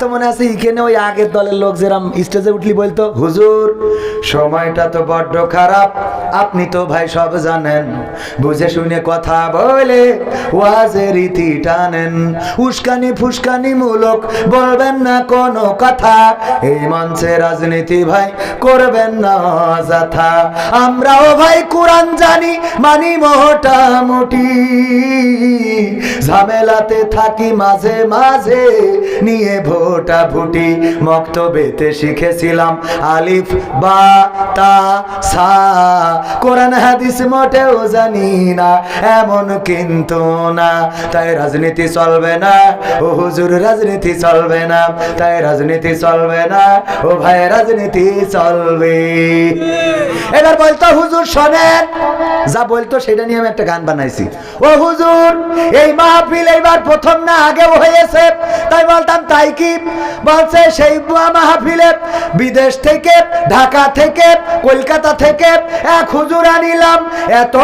তো মনে আছে, এখানে ওই আগের দলের লোক যেরাম স্টেজে উঠলি বলতো? হুজুর, সময়টা তো বড্ড খারাপ। আপনি তো ভাই সব জানেন। বুঝে শুনে কথা বলে ওয়াজে রীতি টানেন। উস্কানি ফুসকানি মূলক বলবেন না কোনো কথা। এই মঞ্চে রাজনীতি ভাই করবেন না অযথা। আমরাও ভাই কোরআন জানি, মানি মোটামুটি ঝামেলাতে থাকি মাঝে মাঝে, নিয়ে ভোটা ভুটি। মক্তবেতে শিখেছিলাম আলিফ, বা, তা, সা। কোরআন হাদিস মোটেও জানি না, এমন কিন্তু না। তাই রাজনীতি চলবে না, ও হুজুর, রাজনীতি চলবে না। তাই রাজনীতি চলবে না, ও ভাই, রাজনীতি চলবে। এবার বলতো, হুজুর শোনেন, যা বলতো সেটা নিয়ে আমি একটা গান বানাইছি। ও হুজুর, এই মাহফিল এইবার প্রথম না আগেও হয়েছে, তাই বলতাম, তাই কি? বলছে, সেই মাহফিলে বিদেশ থেকে, ঢাকা থেকে, কলকাতা থেকে এক হুজুর নিলাম, এত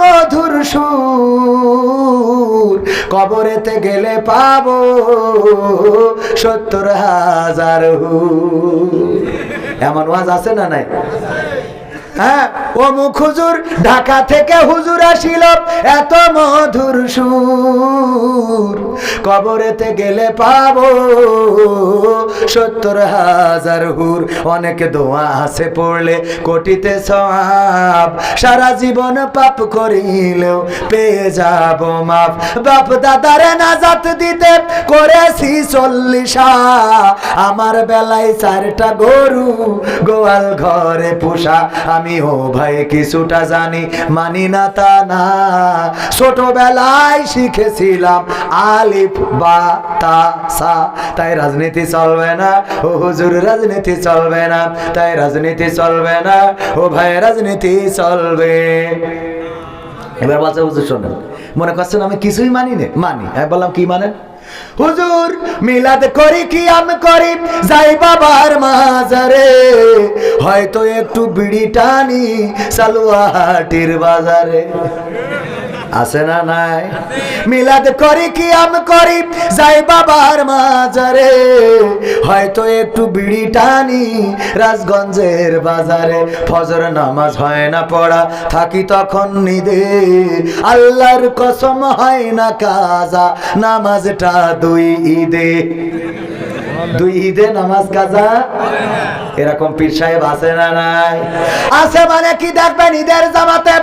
মধুর সুর। কবরেতে গেলে পাব সত্তর হাজার হু এমন ওয়াজ আছে না নাই? হ্যাঁ হুজুর, ঢাকা থেকে হুজুর আসিল। এত মধুর সুর। কবরেতে গেলে সত্তর হাজার হুর দোয়া আছে পড়লে, কোটিতে সব সারা জীবন পাপ করিলেও পেয়ে যাব মাপ বাপ দাদারে নাজাত দিতে করেছি চল্লিশা। আমার বেলায় চারটা গরু গোয়াল ঘরে পোষা। আমি ও ভাই, কিছুটা জানি, মানি না তা না। ছোটবেলায় শিখেছিলাম আলিফ, বা, তা, সা। তাই রাজনীতি চলবে না, ও হুজুর, রাজনীতি চলবে না। তাই রাজনীতি চলবে না, ও ভাই, রাজনীতি চলবে। এবার বলছে হুজুর শোনেন, মনে করছেন আমি কিছুই মানি না মানি। আমি বললাম, কি মানেন? হুজুর, মিলাদ করি কি আমি করি? যাই বাবার মাজারে। হয়তো একটু বিড়ি টানি সালুয়াহাটির বাজারে। আছে না নাই? মিলাদ করি কি আমি করি? যাই বাবার মাজারে। হয়তো একটু বিড়ি টানি রাজগঞ্জের বাজারে। ফজর নামাজ হয় না পড়া, থাকি তখন নিদে। আল্লাহর কসম হয় না কাজা, নামাজটা দুই ঈদে দুই ঈদে নামাজ কাজা? এরকম পীর সাহেব আছে না নাই? আছে মানে কি দেখবেন? ঈদের জামাতে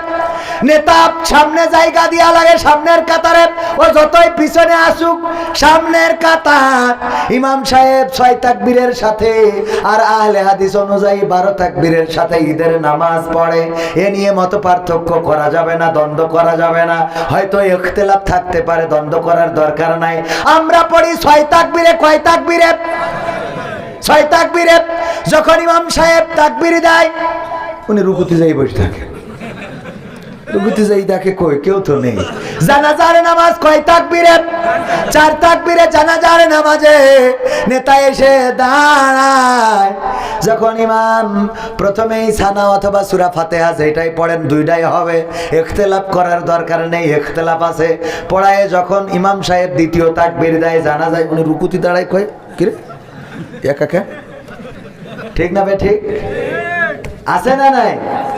নেতা সামনে জায়গা দিয়া লাগে, সামনের কাতারে। ও যতই পিছনে আসুক, সামনের কাতার। ইমাম সাহেব ছয় তাকবীরের সাথে আর আহলে হাদিস অনুযায়ী বারো তাকবীরের সাথে ঈদের নামাজ পড়ে। এ নিয়ে মত পার্থক্য করা যাবে না, দ্বন্দ্ব করা যাবে না। হয়তো ইখতিলাফ থাকতে পারে, দ্বন্দ্ব করার দরকার নাই। আমরা পড়ি ছয় তাকবীরে, কয় তাকবীরে? ছয় তাকবীরে, যখন ইমাম সাহেব তাকবীর দেয়, উনি রুকুতে যাই বসে থাকে। রুকুতে যাই দেখে কই, কেউ তো নেই। জানাজার নামাজ কয় তাকবীরে? চার তাকবীরে জানাজার নামাজে নেতা এসে দাঁড়ায়। যখন ইমাম প্রথমেই সানা অথবা সুরা ফাতেহা যেটাই পড়েন, দুইটাই হবে। ইখতিলাফ করার দরকার নেই, ইখতিলাফ আছে। পড়ায় যখন ইমাম সাহেব দ্বিতীয় তাকবীর দেয় জানা যায় উনি রুকুতি দাঁড়ায় কয় কিরে একাকে ঠিক না ভাই ঠিক? আছে না নাই?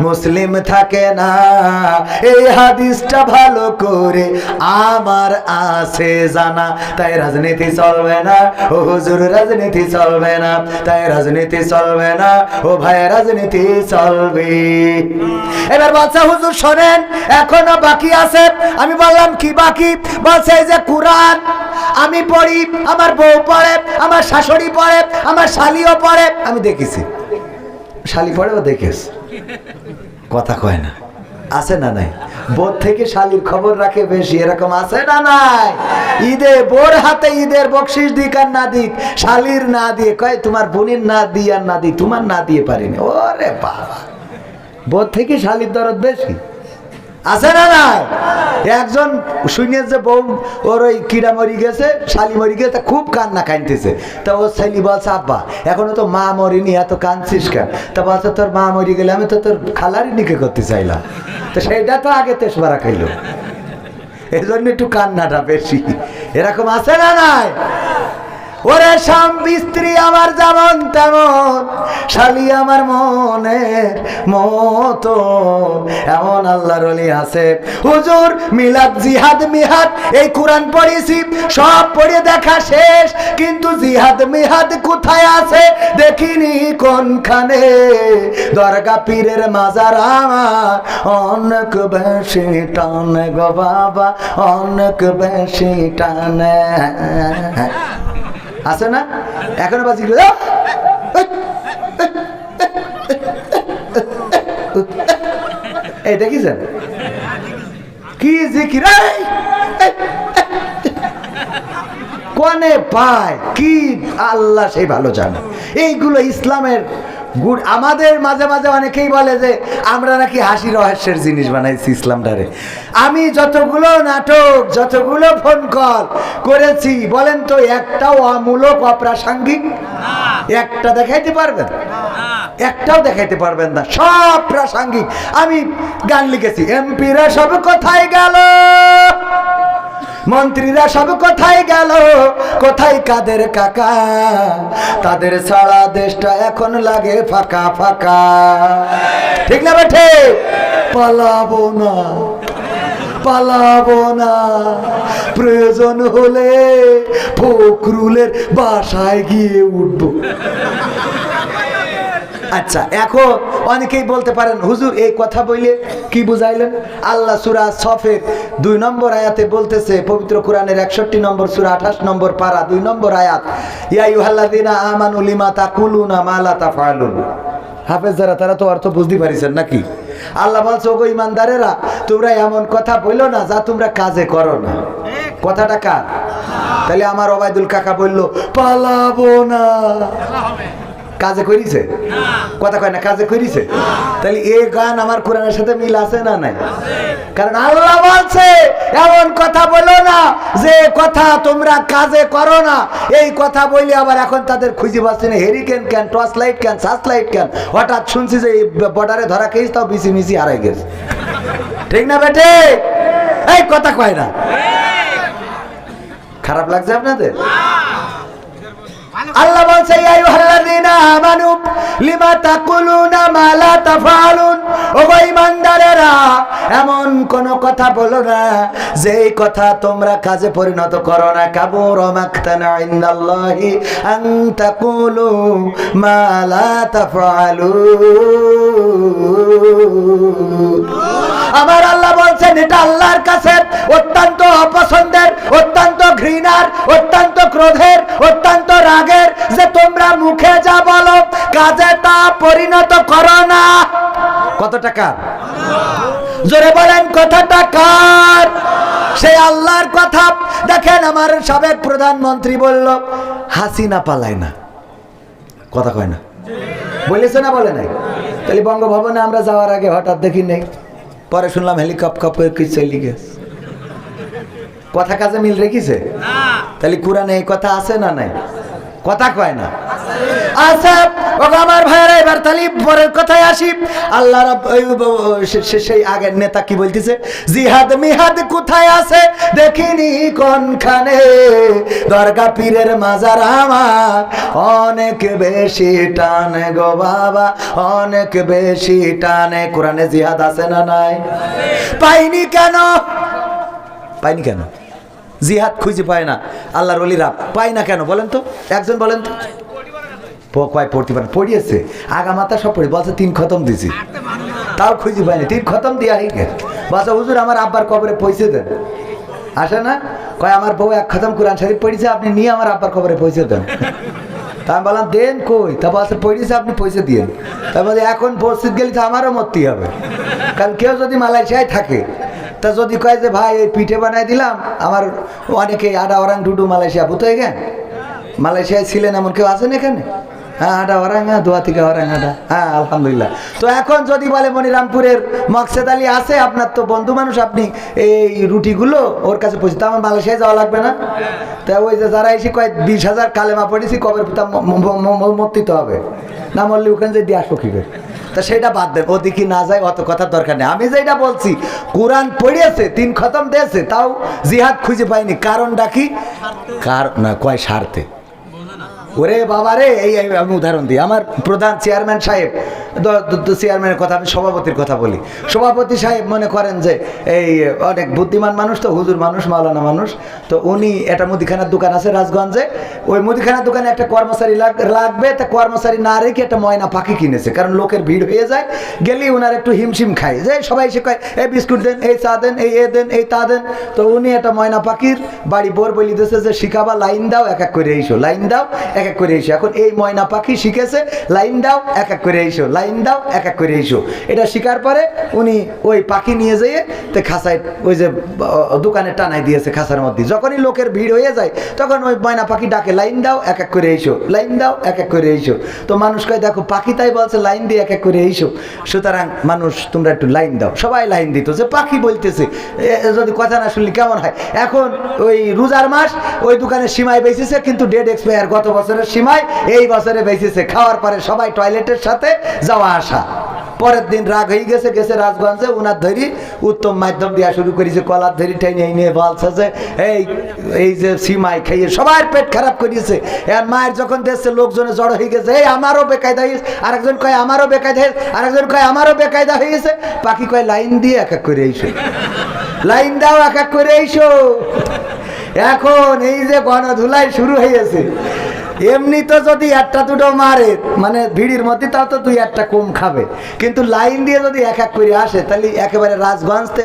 মুসলিম থাকে না। এই হাদিসটা ভালো করে আমার আছে জানা। তাই রাজনীতি চলবে না। ও হুজুর, রাজনীতি চলবে না। তাই রাজনীতি চলবে না। ও ভাই, রাজনীতি চলবে। এবার বাচ্চা হুজুর শোনেন, এখনও বাকি আছে। আমি বললাম, কি বাকি? বলছে যে কোরআন। আমি পড়ি, আমার বউ পড়ে, আমার শাশুড়ি পড়ে, আমার শালিও পড়ে। আমি দেখেছি। শালি পড়েও দেখেছ? কথা কয় না। আছে না নাই? বোর থেকে শালির খবর রাখে বেশি, এরকম আছে না নাই? ঈদে বোর হাতে ঈদের বকশিস দিক আর না দিক, শালির না দিয়ে কয়, তোমার বোনের না দিয়ে আর না দিই তোমার না দিয়ে পারিনি। ওরে বাবা। বোর থেকে শালির দরদ বেশি? আছে না নাই? একজন শুনে যে বউ ওর ওই কিড়া মরি গেছে, শালি মরি গেছে খুব কান্না কানতেছে তা ওর ছেলি বলছে, আব্বা, এখনও তো মা মরিনি, এত কাঁদছিস কেন? তা বলছে, তোর মা মরি গেলে আমি তো তোর খালারই নিকে করতে চাইলাম। তো সেইটা তো আগে তেসবারা খাইলো। এই জন্য একটু কান্নাটা বেশি। এরকম আছে না নাই? ওরে স্বামী, স্ত্রী আমার যেমন তেমন শালি আমার মনের মতো। এমন আল্লাহর অলি আছে। হুজুর, মিলাদ, জিহাদ, মিহাদ, এই কোরআন পড়েছি, সব পড়ে দেখা শেষ, কিন্তু জিহাদ, মিহাদ কোথায় আছে দেখিনি কোনখানে। দরগা পীরের মাজার আমার অনেক বেশি টানে গো বাবা, অনেক বেশি টানে। আছে না? এখনও বাজি এই কি জিকির এই! কোনে পায় কি আল্লাহ সেই ভালো জানে। এইগুলো ইসলামের গুড, আমাদের মাঝে মাঝে অনেকেই বলে যে, আমরা নাকি হাসি রহস্যের জিনিস বানাইছি ইসলামটারে। আমি যতগুলো নাটক, যতগুলো ফোন কল করেছি, বলেন তো, একটাও অমূলক, অপ্রাসঙ্গিক? একটা দেখাইতে পারবেন? একটাও দেখাইতে পারবেন না। সব প্রাসঙ্গিক। আমি গান লিখেছি, এমপিরা সব কোথায় গেল? মন্ত্রীরা সব কোথায় গেল? কোথায় কাদের কাকা? তাদের সারা দেশটা এখন লাগে ফাঁকা ফাঁকা। ঠিক না বেঠে? পালাবো না পালাবো না। প্রয়োজন হলে ফখরুলের বাসায় গিয়ে উঠবো। আচ্ছা এখন অনেকেই বলতে পারেন, হুজুর, এই কথা বইলে কি বুঝাইলেন? আল্লাহ সুরা সফের দুই নম্বর আয়াতে বলতেছে, পবিত্র কোরআনের একষট্টি নম্বর সুরা, আঠাশ নম্বর পারা, দুই নম্বর আয়াত ইয়াইহাল্লাদিনা আমানু লিমা তাকুলুনা মালা তা তাফালুন হাফেজ যারা, তারা তো অর্থ বুঝতে পারিছেন নাকি? আল্লাহ বলছে, ওগো ইমানদারেরা, তোমরা এমন কথা বলল না যা তোমরা কাজে করো না। কথাটা কার? তাহলে আমার ওবায়দুল কাকা বলল, পালাবো না। কাজে করিছে কথা কয় না কাজে করিছে তাহলে এই গান আমার কোরআনের সাথে মিল আছে না নাই? কারণ আল্লাহ বলছে এমন কথা বলো না যে কথা তোমরা কাজে করো না। এই কথা বললে আবার এখন তাদের খুঁজে পাচ্ছে না। হেরিকেন কেন টর্চ লাইট কেন সার্চ লাইট কেন হঠাৎ শুনছি যে বর্ডারে ধরা খেয়েছি তাও বিসি মিসি হারাই গেছে। ঠিক না বেটে? এই কথা কয় না। খারাপ লাগছে আপনাদের? আল্লাহ বলছে, ইয়া আইয়ুহাল্লাযীনা আমানু, লিমা তাকুলুনা মা লা তাফআলুন? ও ঈমানদারেরা, এমন কোন কথা বলো না, যেই কথা তোমরা কাজে পরিণত করো না। কাবুর মাকতানা ইনদাল্লাহি আন তাকুলু মা লা তাফআলুন। আমার আল্লাহ বলছেন, এটা আল্লাহর কাছে অত্যন্ত অপছন্দের, অত্যন্ত ঘৃণার, অত্যন্ত ক্রোধের, অত্যন্ত রাগের যে তোমরা মুখে যা বলো, কাজে তা পরিণত করো না। কত টাকা? জোরে বলেন কথাটা কার সেই আল্লাহর কথা। দেখেন আমার সাবেক প্রধানমন্ত্রী বলল, হাসিনা পালায় না। কথা কয় না। বলেছে না বলে নাই? তাহলে বঙ্গভবনে আমরা যাওয়ার আগে হঠাৎ দেখি নেই। পরে শুনলাম হেলিকপ্টার করে কি চলি গেছে কথা কাজে মিল রেখেছে? তাহলে কোরআনে এই কথা আছে না নাই? কথা কয় না? আচ্ছা ওগো আমার ভাইয়েরা, এবার তাহলে পরের কথায় আসি। আল্লাহ সেই আগের নেতা কি বলতেছে? জিহাদ মিহাদ কোথায় আছে? দেখিনি কোনখানে। দরগা পীরের মাজার আমার অনেক বেশি টানে গো বাবা, অনেক বেশি টানে। কোরআনে জিহাদ আছে না নাই? পাইনি কেন? পাইনি কেন? জিহাদ খুঁজে পায় না। আল্লাহর অলিরা পায় না কেন? বলেন তো। একজন বলেন তো। কয় পড়তে পারে, পড়িয়েছে। আগা মাথা সব পড়ি, বলছে, তিন খতম দিছি। তাও খুঁজে পাইনি, তিন খতম দিয়া হয়ে গেছে বলছে, হুজুর, আমার আব্বার কবরে পৌঁছে দেন। আসে না? কয়, আমার বউ এক খতম কোরআন শরীফ পড়েছে আপনি নিয়ে আমার আব্বার কবরে পৌঁছে দেন। তা আমি বললাম, দেন কই? তা বলছে পয়সা আপনি পয়সা দিয়েন তারপরে এখন পরিস্থিতি গেলে তো আমারও মরতে হবে। কারণ কেউ যদি মালয়েশিয়ায় থাকে, তা যদি কয় যে, ভাই এই পিঠে বানাই দিলাম, আমার অনেকে আডা ওরাং ডুডু মালয়েশিয়া বুঝতে গেন। মালয়েশিয়ায় ছিলেন এমন কেউ আছেন এখানে? হ্যাঁ আডা ওরাং হ্যাঁ দোয়া থেকে ওরাং আডা। হ্যাঁ আলহামদুলিল্লাহ। তো এখন যদি বলে মনিরামপুরের মকসেদ আলী আছে, আপনার তো বন্ধু মানুষ, আপনি এই রুটিগুলো ওর কাছে পৌঁছে তো আমার মালয়েশিয়ায় যাওয়া লাগবে না। তা ওই যে যারা এসে কয়েক বিশ হাজার কালেমা পড়েছি পিতা মর্তিতে হবে? না মরলে ওখানে যে দিয়ে কী করে? তা সেটা বাদ দেন, ওদিকে না যায় অত কথার দরকার নেই। আমি যেটা বলছি, কোরআন পড়িয়েছে তিন খতম দিয়েছে, তাও জিহাদ খুঁজে পাইনি। কারণটা কি? কার না, কয় স্বার্থে। ওরে বাবা রে, এই আমি উদাহরণ দিই। আমার প্রধান চেয়ারম্যান সাহেব চেয়ারম্যানের কথা আমি সভাপতির কথা বলি। সভাপতি সাহেব মনে করেন যে, এই, অনেক বুদ্ধিমান মানুষ তো, হুজুর মানুষ, মাওলানা মানুষ। তো উনি একটা মুদিখানার দোকান আছে রাজগঞ্জে। ওই মুদিখানার দোকানে একটা কর্মচারী লাগ- লাগবে। তা কর্মচারী না রেখে একটা ময়না পাখি কিনেছে। কারণ লোকের ভিড় হয়ে যায়। গেলেই ওনার একটু হিমশিম খায়। যে সবাই এসে কয় এই বিস্কুট দেন, এই চা দেন, এই, এ দেন, এই তা দেন। তো উনি একটা ময়না পাখির বাড়ি বোর বলি দিয়েছে যে, শিখাবা, লাইন দাও, এক এক করে এইসো লাইন দাও, এক এক এক করে এইসো এখন এই ময়না পাখি শিখেছে, লাইন দাও এক এক করে এইসো লাইন দাও এক এক করে এইসো এটা শিকার পরে উনি ওই পাখি নিয়ে যেয়ে তে খাসায় ওই যে দোকানে টানাই দিয়েছে খাসার মধ্যে। যখনই লোকের ভিড় হয়ে যায়, তখন ওই ময়না পাখি ডাকে, লাইন দাও এক এক করে এইসো লাইন দাও এক এক করে এইসো তো মানুষ কয়, দেখো, পাখি তাই বলছে, লাইন দিয়ে এক এক করে এইসো সুতরাং মানুষ, তোমরা একটু লাইন দাও। সবাই লাইন দিত, যে পাখি বলতেছে যদি কথা না শুনলে কেমন হয়? এখন ওই রোজার মাস, ওই দোকানে সীমায় বেঁচেছে, কিন্তু ডেট এক্সপায়ার গত বছরের সীমায় এই বছরে বেঁচেছে। খাওয়ার পরে সবাই টয়লেটের সাথে যাওয়া আসা। পরের দিন রাগ হয়ে গেছে গেছে রাজগঞ্জে, উনার ধরি উত্তম মাধ্যম দেওয়া শুরু করেছে, কলার ধরি টেনে নিয়ে বলছে যে এই এই যে সীমায় খাইয়ে সবার পেট খারাপ করিয়েছে। আর মায়ের যখন দেখছে লোকজনে জড়ো হয়ে গেছে, এই, আমারও বেকায়দা হয়েছে। আরেকজন কয়, আমারও বেকায়দা হয়েছে। আরেকজন কয়, আমারও বেকায়দা হয়ে গেছে পাখি কয়, লাইন দিয়ে এক এক করে এইসো লাইন দাও, এক এক করে এইসো এখন এই যে গণধুলাই শুরু হয়েছে এমনি তো যদি একটা দুটো মারে মানে ভিড়ির মধ্যে তাও তো দুই একটা কম খাবে। কিন্তু লাইন দিয়ে যদি এক এক করে আসে, তাহলে একেবারে রাজগঞ্জ থেকে